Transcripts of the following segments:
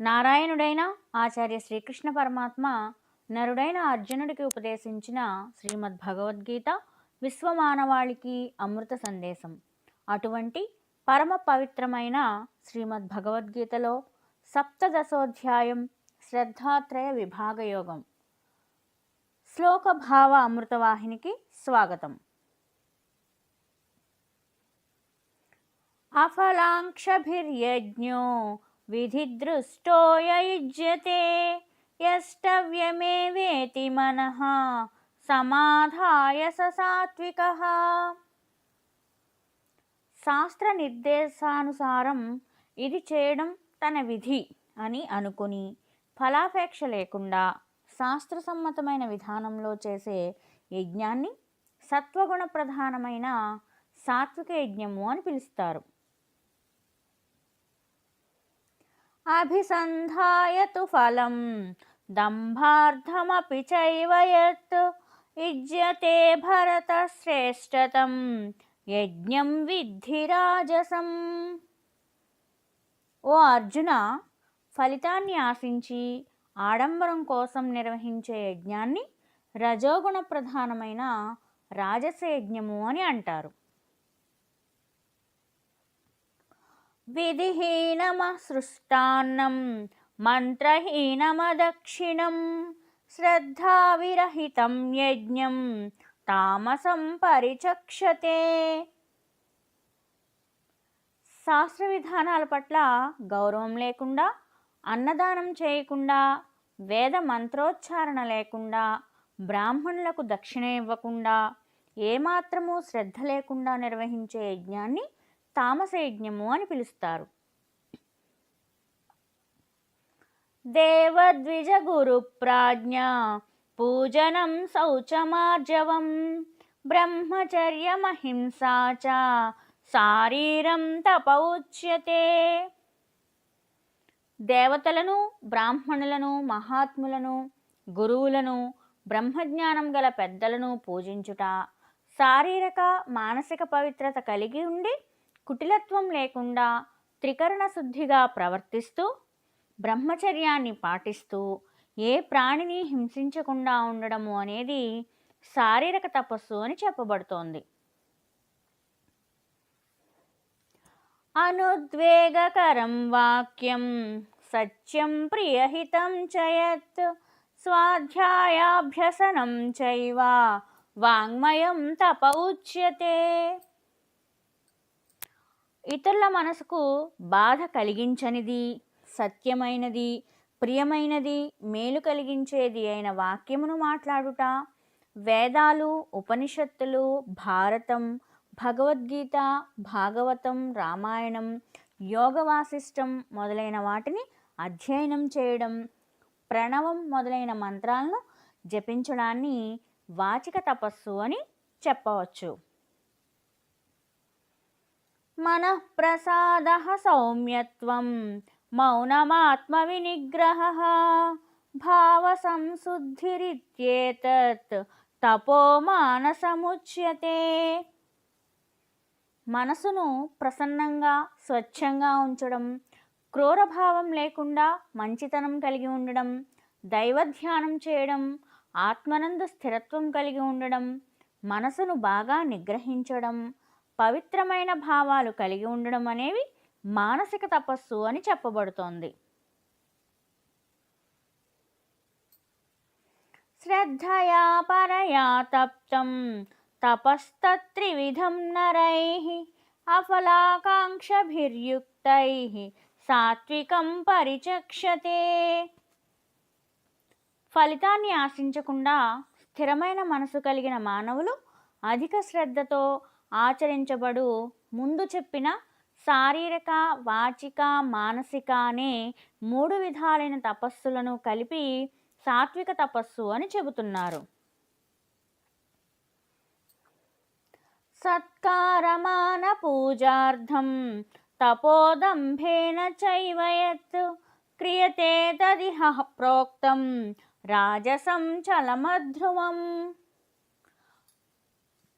నారాయణుడైన ఆచార్య శ్రీకృష్ణ పరమాత్మ నరుడైన అర్జునుడికి ఉపదేశించిన శ్రీమద్ భగవద్గీత విశ్వమానవాళికి అమృత సందేశం. అటువంటి పరమ పవిత్రమైన శ్రీమద్ భగవద్గీతలో సప్తదశోధ్యాయం శ్రద్ధాత్రయ విభాగయోగం. శ్లోక భావ అమృతవాహినికి స్వాగతం. అఫలాంక్షభిర్యజ్ఞో విధిదృష్టో యష్టవ్యమే యష్టవ్యమేవేతి మనః సమాధాయ స సాత్విక. శాస్త్ర నిర్దేశానుసారం ఇది చేయడం తన విధి అని అనుకుని ఫలాపేక్ష లేకుండా శాస్త్రసమ్మతమైన విధానంలో చేసే యజ్ఞాన్ని సత్వగుణ ప్రధానమైన సాత్విక యజ్ఞము అని పిలుస్తారు. అభిసంధాయ తు ఫలం. దంభార్థమపి చైవ యత్. యుజ్యతే భరత శ్రేష్టతం. యజ్ఞం విద్ధి రాజసం. ఓ అర్జున ఫలితాన్ని ఆశించి ఆడంబరం కోసం నిర్వహించే యజ్ఞాన్ని రజోగుణ ప్రధానమైన రాజస యజ్ఞము అని అంటారు. విధిహీనమసృష్టాన్నం మంత్రహీనమదక్షిణం శ్రద్ధావిరహితం యజ్ఞం తామసం పరిచక్షతే శాస్త్ర విధానాల పట్ల గౌరవం లేకుండా అన్నదానం చేయకుండా వేద మంత్రోచ్చారణ లేకుండా బ్రాహ్మణులకు దక్షిణ ఇవ్వకుండా ఏమాత్రము శ్రద్ధ లేకుండా నిర్వహించే యజ్ఞాన్ని తామసయజ్ఞము అని పిలుస్తారు. దేవద్విజ గురు ప్రాజ్ఞ పూజనం శౌచమార్జవం బ్రహ్మచర్యమహింసా చ శారీరం తప ఉచ్యతే దేవతలను బ్రాహ్మణులను మహాత్ములను గురువులను బ్రహ్మజ్ఞానం గల పెద్దలను పూజించుట శారీరక మానసిక పవిత్రత కలిగి ఉండి కుటిలత్వం లేకుండా త్రికరణ శుద్ధిగా ప్రవర్తిస్తూ బ్రహ్మచర్యాన్ని పాటిస్తూ ఏ ప్రాణిని హింసించకుండా ఉండడము అనేది శారీరక తపస్సు అని చెప్పబడుతోంది. అనుద్వేగకరం వాక్యం సత్యం ప్రియహితం చయత్ స్వాధ్యాయాభ్యసనం చైవ వాంగ్మయం తప ఉచ్యతే. ఇతరుల మనసుకు బాధ కలిగించనిది సత్యమైనది ప్రియమైనది మేలు కలిగించేది అయిన వాక్యమును మాట్లాడుట. వేదాలు ఉపనిషత్తులు భారతం భగవద్గీత భాగవతం రామాయణం యోగ వాసిష్టం మొదలైన వాటిని అధ్యయనం చేయడం ప్రణవం మొదలైన మంత్రాలను జపించడాన్ని వాచిక తపస్సు అని చెప్పవచ్చు. మనఃప్రసాద సౌమ్యత్వం మౌనమాత్మ వినిగ్రహ భావ తపో మానసముచ్యతే. మనసును ప్రసన్నంగా స్వచ్ఛంగా ఉంచడం క్రూరభావం లేకుండా మంచితనం కలిగి ఉండడం దైవధ్యానం చేయడం ఆత్మనందు స్థిరత్వం కలిగి ఉండడం మనసును బాగా నిగ్రహించడం పవిత్రమైన భావాలు కలిగి ఉండడం అనేవి మానసిక తపస్సు అని చెప్పబడుతోంది. శ్రద్ధయా పరయా తప్తం తపస్తత్రివిధం నరై అఫలాకాంక్షభిర్యుక్తై సాత్వికం పరిచక్షతే. ఫలితాన్ని ఆశించకుండా స్థిరమైన మనసు కలిగిన మానవులు అధిక శ్రద్ధతో ఆచరించబడు. ముందు చెప్పిన శారీరక వాచిక మానసిక అనే మూడు విధాలైన తపస్సులను కలిపి సాత్విక తపస్సు అని చెబుతున్నారు. సత్కారమాన పూజార్థం తపోదంభేన చైవయత్ క్రియతే తదిహ ప్రోక్తం రాజసం చలమధ్రువం.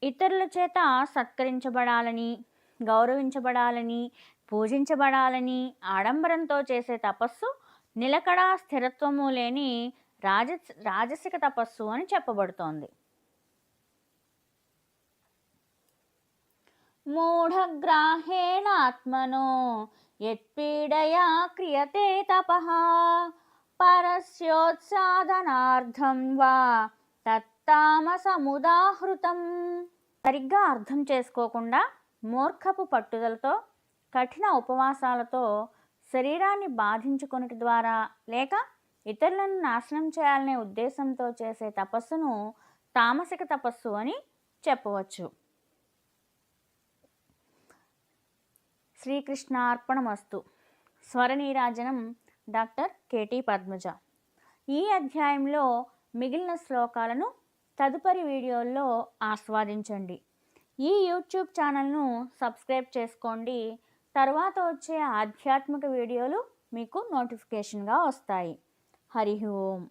ఇతరుల చేత సత్కరించబడాలని గౌరవించబడాలని పూజించబడాలని ఆడంబరంతో చేసే తపస్సు నిలకడ స్థిరత్వము లేని రాజ రాజసిక తపస్సు అని చెప్పబడుతోంది. మూఢగ్రాహేణాత్మనో యత్పీడయా క్రియతే తపః పరస్యోత్సాధనార్థం వా తామసముదాహృతం. సరిగ్గా అర్థం చేసుకోకుండా మూర్ఖపు పట్టుదలతో కఠిన ఉపవాసాలతో శరీరాన్ని బాధించుకొనుట ద్వారా లేక ఇతరులను నాశనం చేయాలనే ఉద్దేశంతో చేసే తపస్సును తామసిక తపస్సు అని చెప్పవచ్చు. శ్రీకృష్ణార్పణమస్తు. స్వరనీరాజనం డాక్టర్ కేటీ పద్మజ. ఈ అధ్యాయంలో మిగిలిన శ్లోకాలను తదుపరి వీడియోల్లో ఆస్వాదించండి. ఈ యూట్యూబ్ ఛానల్ను సబ్స్క్రైబ్ చేసుకోండి. తర్వాత వచ్చే ఆధ్యాత్మిక వీడియోలు మీకు నోటిఫికేషన్గా వస్తాయి. హరి ఓం.